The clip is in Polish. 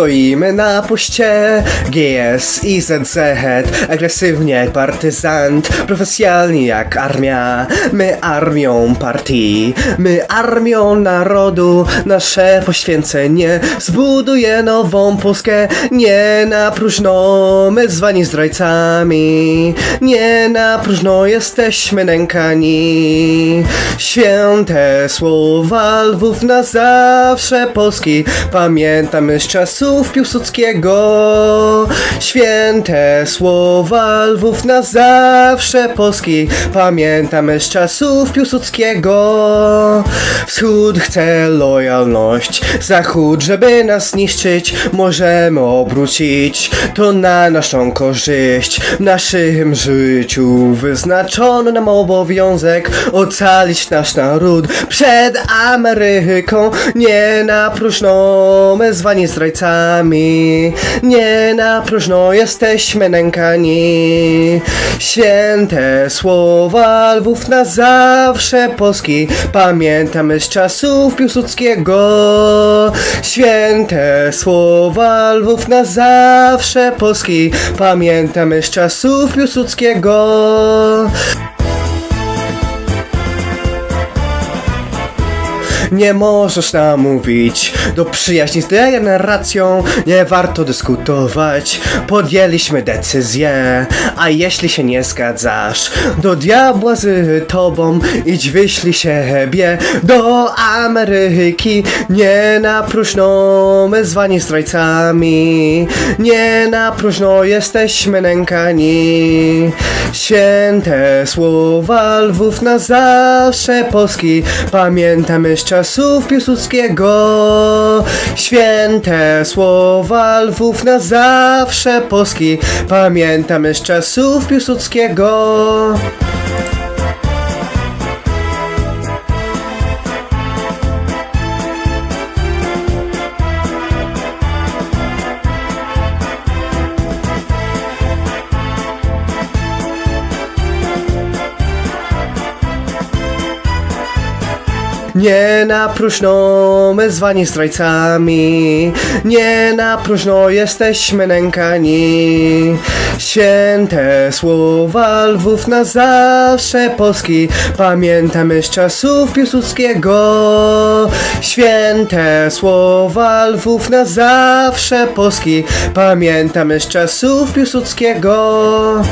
Stoimy na puście. GS i ZZ Agresywnie jak partyzant Profesjonalni jak armia. My armią partii My armią narodu. Nasze poświęcenie Zbuduje nową Polskę Nie na próżno My zwani zdrajcami. Nie na próżno jesteśmy nękani. Święte słowa lwów na zawsze Polski. Pamiętamy z czasów Piłsudskiego. Święte słowa lwów na zawsze Polski. Pamiętamy z czasów Piłsudskiego. Wschód chce lojalność Zachód, żeby nas zniszczyć Możemy obrócić To na naszą korzyść. W naszym życiu Wyznaczono nam obowiązek Ocalić nasz naród Przed Ameryką. Nie na próżno My zwani zdrajcami Nie na próżno Jesteśmy nękani. Święte słowa Lwów na zawsze Polski Pamiętamy z czasów Piłsudskiego. Święte słowa Lwów na zawsze Polski Pamiętamy z czasów Piłsudskiego Nie możesz nam mówić do przyjaźni z degeneracją. Nie warto dyskutować. Podjęliśmy decyzję. A jeśli się nie zgadzasz Do diabła z tobą Idź wyślij siebie Do Ameryki. Nie na próżno My zwani zdrajcami. Nie na próżno Jesteśmy nękani. Święte słowa lwów na zawsze Polski. Pamiętamy z czasów Piłsudskiego. Święte słowa lwów na zawsze Polski. Pamiętamy z czasów Piłsudskiego Nie na próżno my zwani zdrajcami. Nie na próżno jesteśmy nękani. Święte słowa lwów na zawsze Polski. Pamiętamy z czasów Piłsudskiego. Święte słowa lwów na zawsze Polski. Pamiętamy z czasów Piłsudskiego